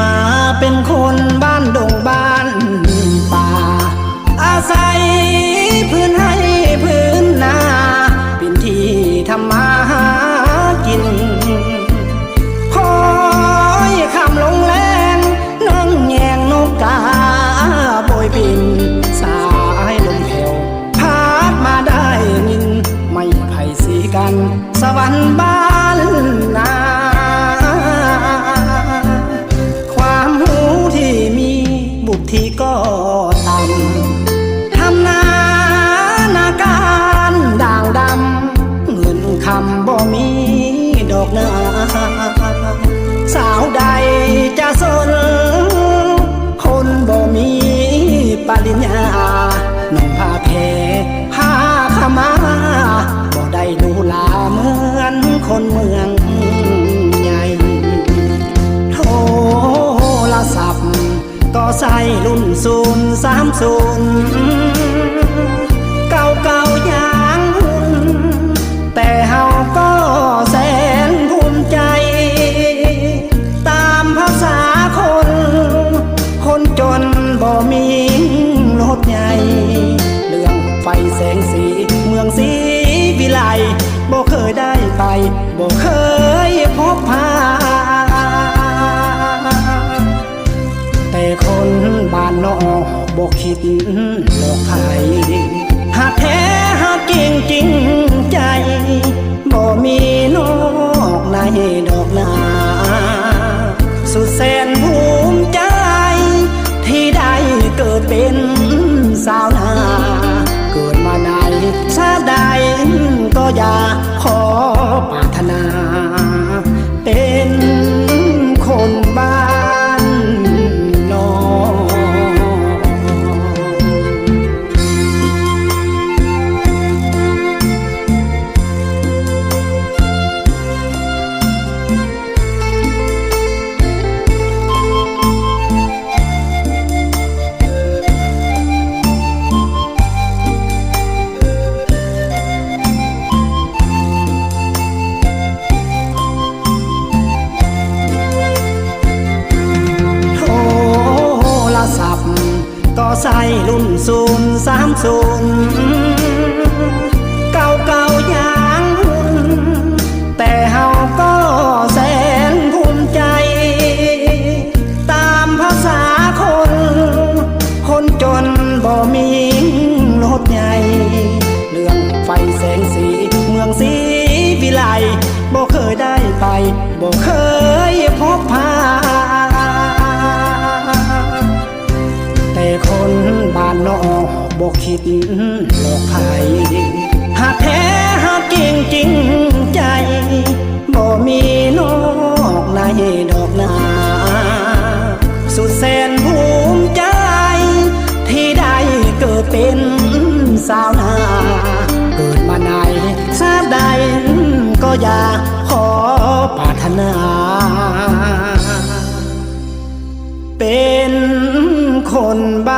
มาเป็นคนบ้านดงบ้านป่า อาศัยพื้นให้พื้นนาเป็นที่ทำมาหากิน คอยคำลงแลนนั่งแยงนกกาโบยบิน สายลมเหวพาดมาได้ยิน ไม่ไผ่สีกัน สวรรค์บ้านนา ก็ใส่รุ่นศูนย์สามศูนย์เก่าเก่าอย่างหุ่นแต่เฮาก็แสนภูมิใจ ตามภาษาคน คนจนบ่มีรถใหญ่เรื่องไฟแสงสีเมืองสีวิไลบ่เคยได้ไปบ่เค นอกบอกคิดหลอกใครหากแท้หากจริงจริงใจบ่มีนอกในดอกนาสุดแสนภูมิใจ ที่ได้เกิดเป็นสาวนา เกิดมาในชาติใดก็อย่า ก็ใส่รุ่นศูนย์สามศูนย์เก่าเก่าอย่างหุ่นแต่เฮาก็แสนภูมิใจ ตามภาษาคน คนจนบ่มีรถใหญ่ เรื่องไฟแสงสีเมืองสีวิไลบ่เคยได้ไปบ่เคย คิดหลอกภัยหากแท้หากจริงจริงใจ บ่มีนอกในดอกนา สุดแสนภูมิใจ ที่ได้เกิดเป็นสาวนา เกิดมาไหนทราบใดก็อยากขอปรารถนา เป็นคนบ้า